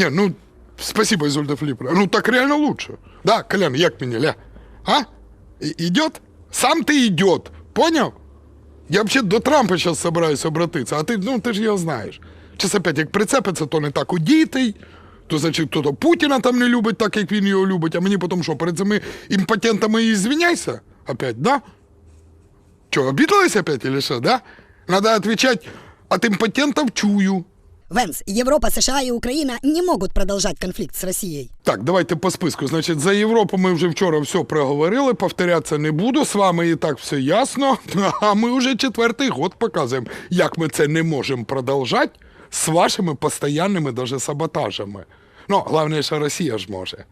Не, ну, спасибо, Изольда Филипповна. Ну, так реально лучше. Да, Колян, як мені, ля? А? И- идет? Сам ты идет, понял? Я вообще до Трампа сейчас собираюсь обратиться, а ти, ну, ти ж його знаєш. Час опять, як прицепиться, то не так удітий, то значить хто-то Путіна там не любить так, як він його любить, а мені потім що, перед цими імпотентами і звиняйся? Опять, да? Че, обиделась опять или что, да? Надо отвечать, от импотентов чую. Венс, Европа, США и Украина не могут продолжать конфликт с Россией. Так, давайте по списку. Значить, за Європу ми вже вчора все проговорили, повторятися не буду. З вами і так все ясно. А ми вже четвертий год показуємо, як ми це не можемо продовжати з вашими постоянними даже саботажами. Ну, головне, що Росія ж може.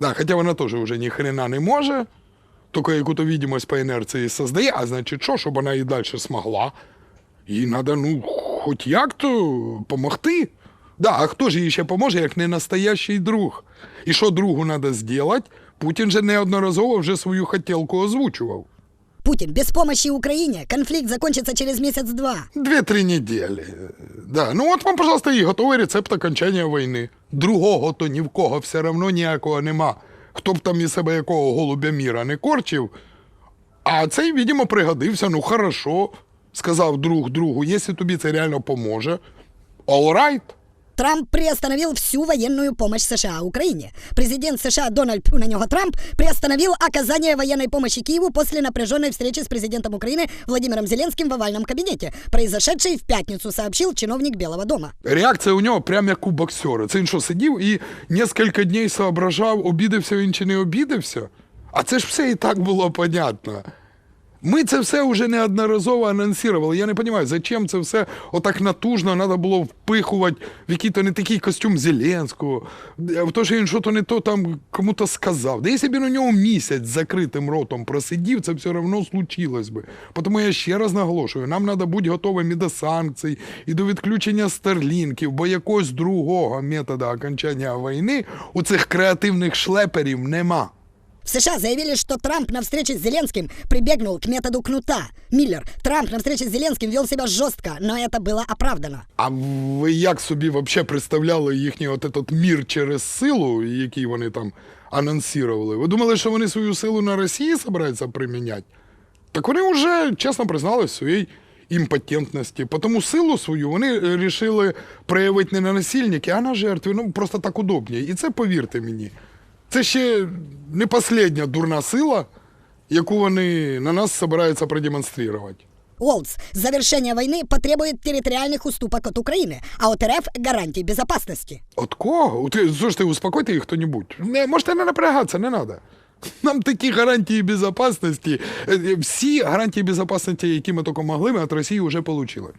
Да, хоча вона теж вже ні хрена не може, тільки яку-то відомість по інерції создає, а значить, що, щоб вона і далі змогла. Їй треба, ну, хоч як-то помогти. Да, а хто ж їй ще поможе, як не настоящий друг? І що другу треба зробити? Путін же неодноразово вже свою хотілку озвучував. Путин, без помощи Украине конфликт закончится через месяц-два. Дві-три неділі. Да. Ну от вам, пожалуйста, і готовий рецепт окончання війни. Другого то ні в кого все одно ніякого нема. Хто б там із себе якого голубя міра не корчив. А цей, видимо, пригодився. Ну, хорошо, сказав друг другу, якщо тобі це реально поможе. All right. Трамп приостановил всю военную помощь США Украине. Президент США Дональд Тьфу на него Трамп приостановил оказание военной помощи Киеву после напряженной встречи с президентом Украины Владимиром Зеленским в овальном кабинете, произошедшей в пятницу, сообщил чиновник Белого дома. Реакція у нього прям як у боксера. Це він що сидів і кілька днів соображав, обідався він чи не обідався. А це ж все і так було понятно. Ми це все вже неодноразово анонсували. Я не розумію, зачем це все отак натужно треба було впихувати в який-то не такий костюм Зеленського, в то, що він щось не то там кому-то сказав. Да якщо б у нього місяць з закритим ротом просидів, це все одно случилось би. Тому я ще раз наголошую, нам треба бути готовими і до санкцій, і до відключення старлінків, бо якогось другого методу окончання війни у цих креативних шлеперів нема. В США заявили, что Трамп на встрече с Зеленским прибегнул к методу кнута. Миллер, Трамп на встрече с Зеленским вел себя жестко, но это было оправдано. А ви як собі взагалі представляли їхній от этот мір через силу, який вони там анонсували? Ви думали, що вони свою силу на Росії збираються приміняти? Так вони вже чесно признали в своїй імпотентності. Тому силу свою вони вирішили проявити не на насильники, а на жертві. Ну просто так удобніше. І це повірте мені. Це ще не остання дурна сила, яку вони на нас збираються продемонструвати. Уолтс, завершение войны потребует территориальных уступок от Украины, а от РФ гарантий безопасности. От кого? Ти, слушайте, успокойте їх хто-нибудь. Не, можете не напрягатися, не треба. Нам такі гарантії безопасності, е, всі гарантії безопасності, які ми тільки могли, ми від Росії вже отримали.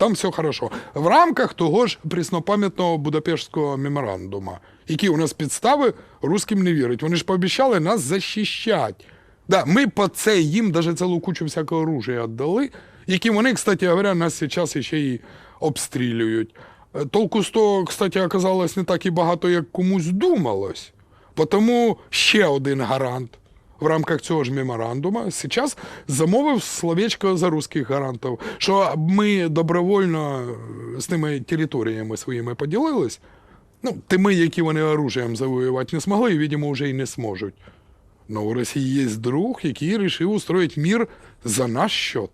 Там все хорошо. В рамках того ж преснопам'ятного Будапештського меморандуму, які у нас підстави русським не вірить. Вони ж пообіцяли нас захищати. Да, ми по це їм навіть цілу кучу всякого оружия віддали, які вони, кстати говоря, нас зараз ще й обстрілюють. Е, Толку з того, кстати, оказалось не так і багато, як комусь думалось. Тому ще один гарант в рамках цього ж меморандуму зараз замовив словечко за русських гарантів, що ми добровольно з тими територіями своїми поділились. Ну, тими, які вони оружієм завоювати не змогли, і, видимо, вже й не зможуть. Но у Росії є друг, який вирішив устроїти мир за наш счет.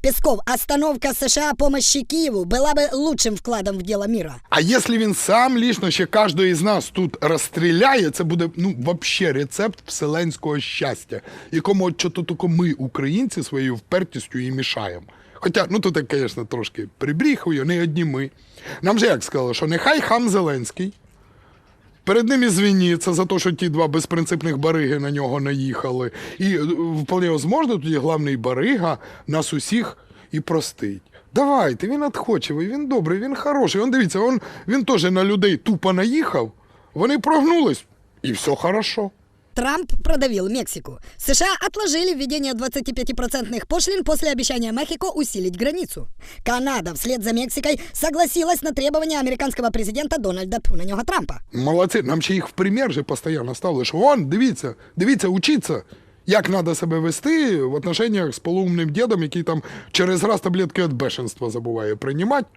Песков, остановка США помощи Киеву была бы лучшим вкладом в дело мира. А якщо він сам лічно ще кожного із нас тут розстріляє, це буде ну вообще рецепт вселенського щастя, якому от що то тільки ми, українці, своєю впертістю і мішаємо. Хоча, ну тут, я, звісно, трошки прибріхую, не одні ми. Нам же як сказали, що нехай хам Зеленський Перед ним і звініться за те, що ті два безпринципних бариги на нього наїхали. І е, вполне возможно, тоді головний барига нас усіх і простить. Давайте, він отхочевий, він добрий, він хороший. Он дивіться, он, він теж на людей тупо наїхав, вони прогнулись, і все хорошо. Трамп продавил Мексику. США отложили введение 25% пошлин после обещания Мехико усилить границу. Канада вслед за Мексикой согласилась на требования американского президента Дональда Тьфу на него Трампа. Молодці, нам ще їх в примір же постійно ставили, що вон, дивіться, дивіться, учіться, як треба себе вести в отношеннях з полуумним дідом, який там через раз таблетки від бешенства забуває приймати.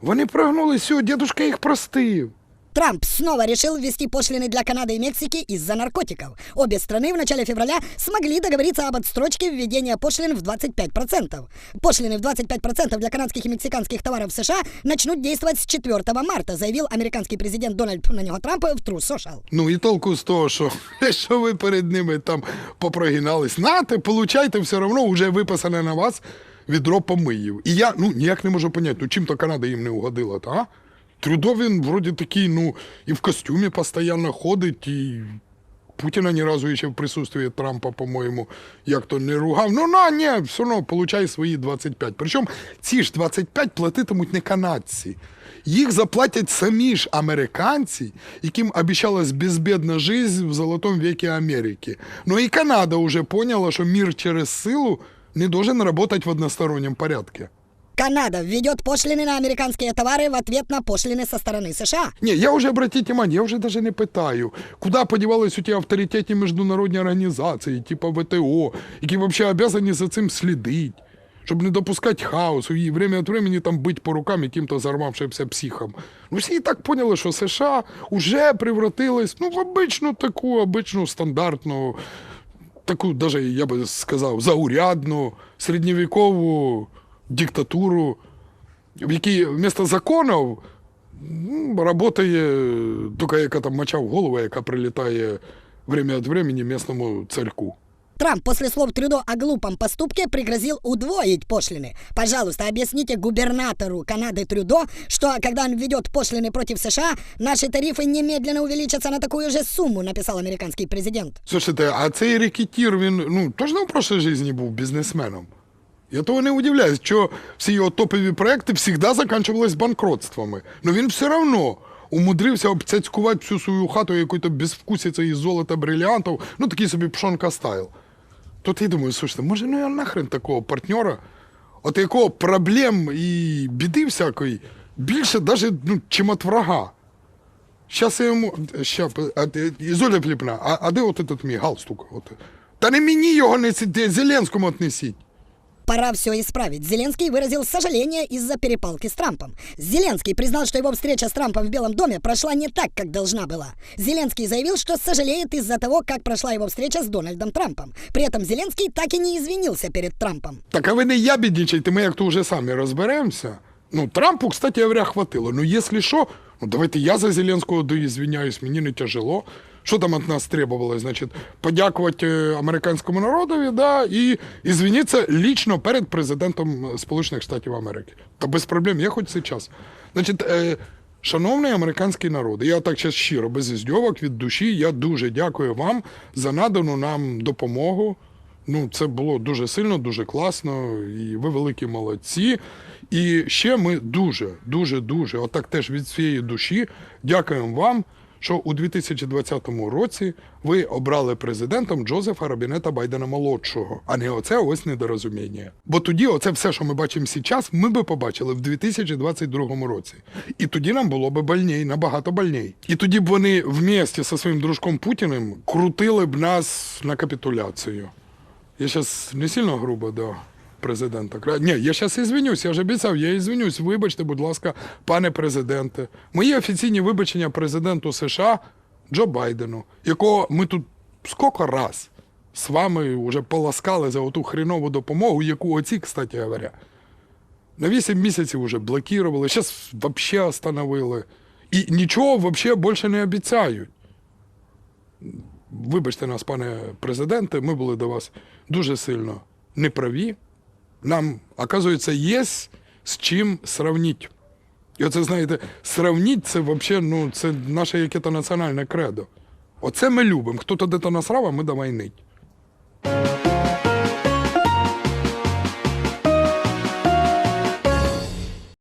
Вони прогнули, все, дідушка їх простив. Трамп снова решил ввести пошлины для Канады и Мексики из-за наркотиков. Обе страны в начале февраля смогли договориться об отстрочке введения пошлин в 25%. Пошлины в 25% для канадских и мексиканских товаров в США начнут действовать с 4 марта, заявил американский президент Дональд на него Трамп в True Social. Ну і толку з того, що, що ви перед ними там попрогинались. Нате, получайте, все одно вже виписане на вас відро помиїв. І я ну ніяк не можу поняти, ну чим то Канада їм не угодила, та? Трудо він вроді такий, ну, і в костюмі постійно ходить, і Путіна ні разу ще в присутствии Трампа, по-моєму, як то не ругав. Ну на, ні, все одно получай свої 25. Причому ці ж 25 платитимуть не канадці. Їх заплатять самі ж американці, яким обіцялась безбідна жизнь в золотому веке Америки. Ну і Канада вже поняла, що мир через силу не должен работать в одностороннем порядке. Канада введет пошлины на американские товары в ответ на пошлины со стороны США. Не, я уже, обратите внимание, я уже даже не питаю, куда подевались у тебя авторитетні міжнародні організації, типа ВТО, які вообще обязані за цим слідити, щоб не допускати хаосу і время від времени там бить по рукам яким-то зарвавшимся психом. Ну всі і так поняли, що США уже превратились ну, в обичну таку, обичну стандартну, таку, даже я би сказав, заурядну, середньовікову диктатуру, в якій вместо законів м, работає тільки яка там моча в голову, яка прилітає время від времени местному царьку. Трамп после слов Трюдо о глупом поступке пригрозил удвоить пошлины. Пожалуйста, объясните губернатору Канады Трюдо, что когда он введет пошлины против США, наши тарифы немедленно увеличатся на такую же сумму, написал американский президент. Слушайте, а цей рекетір, він ну, точно в прошлій житті був бізнесменом. Я того не удивляюсь, що всі його топові проекти завжди закінчувались банкротствами. Но він все одно умудрився обцяцькувати всю свою хату якою-то безвкусицею із золота бриліантів, ну такий собі пшонка стайл. Тут я думаю, слушайте, може, ну я нахрен такого партнера, от якого проблем і біди всякої більше навіть ну, чим от врага. Щас я йому. Ща, а, Ізоля Філіпна, а, а де от этот мій галстук? От. Та не мені його несіть, Зеленському отнесіть. Пора все исправить. Зеленский выразил сожаление из-за перепалки с Трампом. Зеленский признал, что его встреча с Трампом в Белом доме прошла не так, как должна была. Зеленский заявил, что сожалеет из-за того, как прошла его встреча с Дональдом Трампом. При этом Зеленский так и не извинился перед Трампом. Так а ви не ябідничайте, ми як то вже самі розберемося. Ну, Трампу, кстати говоря, хватило. Ну, якщо що, ну давайте я за Зеленського доізвиняюсь, мені не тяжело. Що там від нас требувалось? Значить, подякувати е, американському народові, да, і ізвинитися лічно перед президентом Сполучених Штатів Америки. Та без проблем, я хоч зараз. Значить, е, Шановний американський народ, я так зараз щиро, без іздьовок, від душі, я дуже дякую вам за надану нам допомогу. Ну, це було дуже сильно, дуже класно, і ви великі молодці. І ще ми дуже, дуже, дуже, отак теж від всієї душі дякуємо вам, що у 2020 році ви обрали президентом Джозефа Робінета Байдена молодшого, а не оце ось недорозуміння. Бо тоді, оце все, що ми бачимо зараз, ми би побачили в 2022 році. І тоді нам було би больней, набагато больней. І тоді б вони вместе зі своїм дружком Путіним крутили б нас на капітуляцію. Я зараз не сильно грубо до президента. Кра- Ні, я зараз ізвинюсь, я вже обіцяв, я ізвинюсь. Вибачте, будь ласка, пане президенте. Мої офіційні вибачення президенту США Джо Байдену, якого ми тут скільки раз з вами вже поласкали за оту хренову допомогу, яку оці, кстати говоря, на 8 місяців вже блокували, зараз взагалі остановили. І нічого взагалі більше не обіцяють. Вибачте нас, пане президенте, ми були до вас дуже сильно неправі. Нам, оказується, є з чим сравнити. І оце, знаєте, сравніть це взагалі, ну, це наше яке-то національне кредо. Оце ми любимо. Хто-то де-то насрав, а ми давай нить.